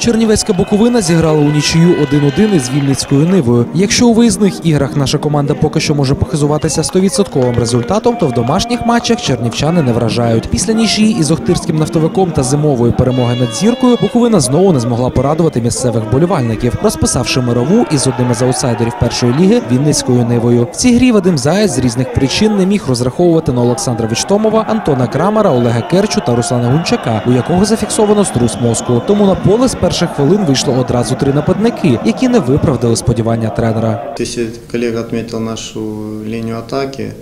Чернівецька Буковина зіграла у нічию 1-1 із Вінницькою Нивою. Якщо у виїзних іграх наша команда поки що може похизуватися 100% результатом, то в домашніх матчах чернівчани не вражають. Після нічиї із Охтирським нафтовиком та зимової перемоги над зіркою Буковина знову не змогла порадувати місцевих вболівальників, розписавши мирову із одним із аутсайдерів першої ліги Вінницькою Нивою. В цій грі Вадим Заєць з різних причин не міг розраховувати на Олександра Вічтомова, Антона Крамера, Олега Керчу та Руслана Гунчака, у якого зафіксовано струс мозку. Тому на поле з перших хвилин вийшло одразу три нападники, які не виправдали сподівання тренера. Если коллега отметил нашу линию атаки,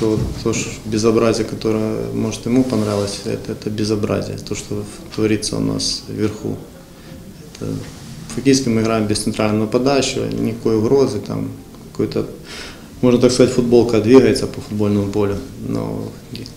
то то ж безобразие, которое, может, ему понравилось, это, это безобразие, то, что творится у нас вверху. Это, фактически мы играем без центрального нападающего, никакой угрозы, там какой-то, можно так сказать, футболка двигается по футбольному полю, но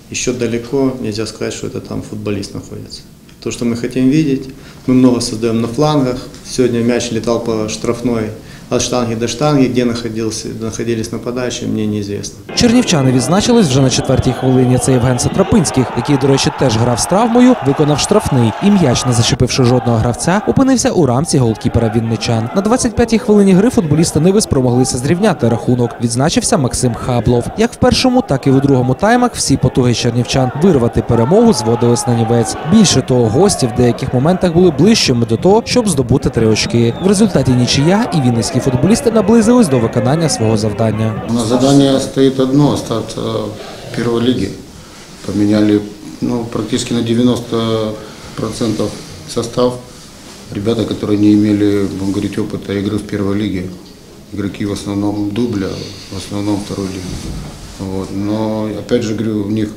еще далеко, нельзя сказать, что это там футболист находится. То, что мы хотим видеть, мы много создаем на флангах. Сегодня мяч летал по штрафной от штанги до штанги, где находился, находились нападающие, мне неизвестно. Чернівчани відзначились вже на четвертій хвилині. Це Євген Сатрапинських, який, до речі, теж грав з травмою, виконав штрафний і м'яч, не зачепивши жодного гравця, опинився у рамці голкіпера Вінничан. На 25-й хвилині гри футболісти Ниви спромоглися зрівняти рахунок. Відзначився Максим Хаблов. Як в першому, так і у другому таймах всі потуги чернівчан вирвати перемогу зводились на нівець. Більше того, гості в деяких моментах були ближчими до того, щоб здобути три очки. В результаті нічия і вінницькі футболісти наблизились до виконання свого завдання. У нас задание стоит одно – остаться в первой лиге. Поменяли ну, практически на 90% состав. Ребята, которые не имели, будем говорить, опыта игры в первой лиге. Игроки в основном дубля, в основном второй лиги. Вот. Но, опять же говорю, у них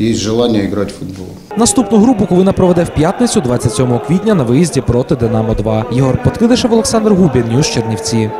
есть желание играть в футбол. Наступну гру Буковина проведе в п'ятницю, 27 квітня, на виїзді проти Динамо 2 Єгор Подкидишев, Олександр Губін, Ньюс Чернівці.